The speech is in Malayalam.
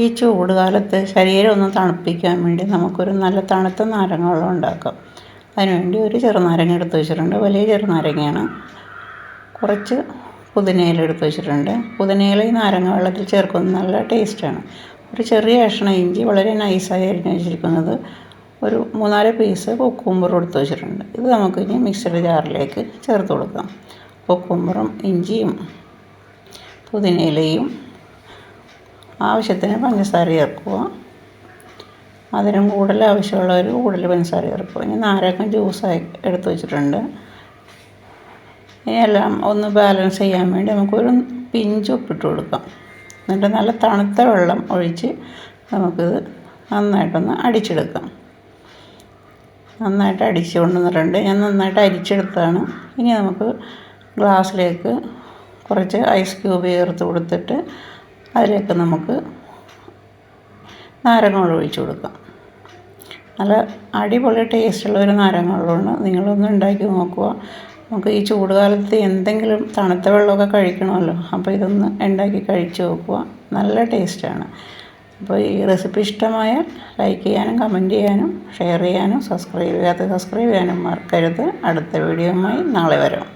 ഈ ചൂട് കാലത്ത് ശരീരം ഒന്ന് തണുപ്പിക്കാൻ വേണ്ടി നമുക്കൊരു നല്ല തണുത്ത നാരങ്ങ വെള്ളം ഉണ്ടാക്കാം. അതിനുവേണ്ടി ഒരു ചെറുനാരങ്ങ എടുത്ത് വെച്ചിട്ടുണ്ട്. വലിയ ചെറുനാരങ്ങയാണ്. കുറച്ച് പുതിനയില എടുത്ത് വെച്ചിട്ടുണ്ട്. പുതിനയില ഈ നാരങ്ങ വെള്ളത്തിൽ ചേർക്കുന്നത് നല്ല ടേസ്റ്റാണ്. ഒരു ചെറിയ കഷ്ണ ഇഞ്ചി വളരെ നൈസായി അരിഞ്ഞ് വെച്ചിരിക്കുന്നത്. ഒരു മൂന്നാൽ പീസ് കൊക്കുമ്പറും എടുത്ത് വെച്ചിട്ടുണ്ട്. ഇത് നമുക്ക് ഇനി മിക്സഡ് ജാറിലേക്ക് ചേർത്ത് കൊടുക്കാം. കൊക്കുമ്പറും ഇഞ്ചിയും പുതിനയിലയും ആവശ്യത്തിന് പഞ്ചസാര ചേർക്കുക. അതിനും കൂടുതൽ ആവശ്യമുള്ളവർ കൂടുതൽ പഞ്ചസാര ചേർക്കുക. ഇനി നാരക്കം ജ്യൂസായി എടുത്തു വെച്ചിട്ടുണ്ട്. ഇനിയെല്ലാം ഒന്ന് ബാലൻസ് ചെയ്യാൻ വേണ്ടി നമുക്കൊരു പിഞ്ച് ഉപ്പിട്ട് കൊടുക്കാം. എന്നിട്ട് നല്ല തണുത്ത വെള്ളം ഒഴിച്ച് നമുക്കിത് നന്നായിട്ടൊന്ന് അടിച്ചെടുക്കാം. നന്നായിട്ട് അടിച്ച് കൊണ്ടുവന്നിട്ടുണ്ട് ഞാൻ നന്നായിട്ട് അരിച്ചെടുത്താണ് ഇനി നമുക്ക് ഗ്ലാസ്സിലേക്ക് കുറച്ച് ഐസ് ക്യൂബ് ചേർത്ത് കൊടുത്തിട്ട് അതിലേക്ക് നമുക്ക് നാരങ്ങ വെള്ളം ഒഴിച്ച് കൊടുക്കാം. നല്ല അടിപൊളി ടേസ്റ്റുള്ള ഒരു നാരങ്ങ വെള്ളമാണ് നിങ്ങളൊന്ന് ഉണ്ടാക്കി നോക്കുക. നമുക്ക് ഈ ചൂടുകാലത്ത് എന്തെങ്കിലും തണുത്ത വെള്ളമൊക്കെ കഴിക്കണമല്ലോ. അപ്പോൾ ഇതൊന്ന് ഉണ്ടാക്കി കഴിച്ച് നോക്കുക. നല്ല ടേസ്റ്റാണ്. അപ്പോൾ ഈ റെസിപ്പി ഇഷ്ടമായാൽ ലൈക്ക് ചെയ്യാനും കമന്റ് ചെയ്യാനും ഷെയർ ചെയ്യാനും സബ്സ്ക്രൈബ് ചെയ്യാത്ത സബ്സ്ക്രൈബ് ചെയ്യാനും മറക്കരുത്. അടുത്ത വീഡിയോയുമായി നാളെ വരാം.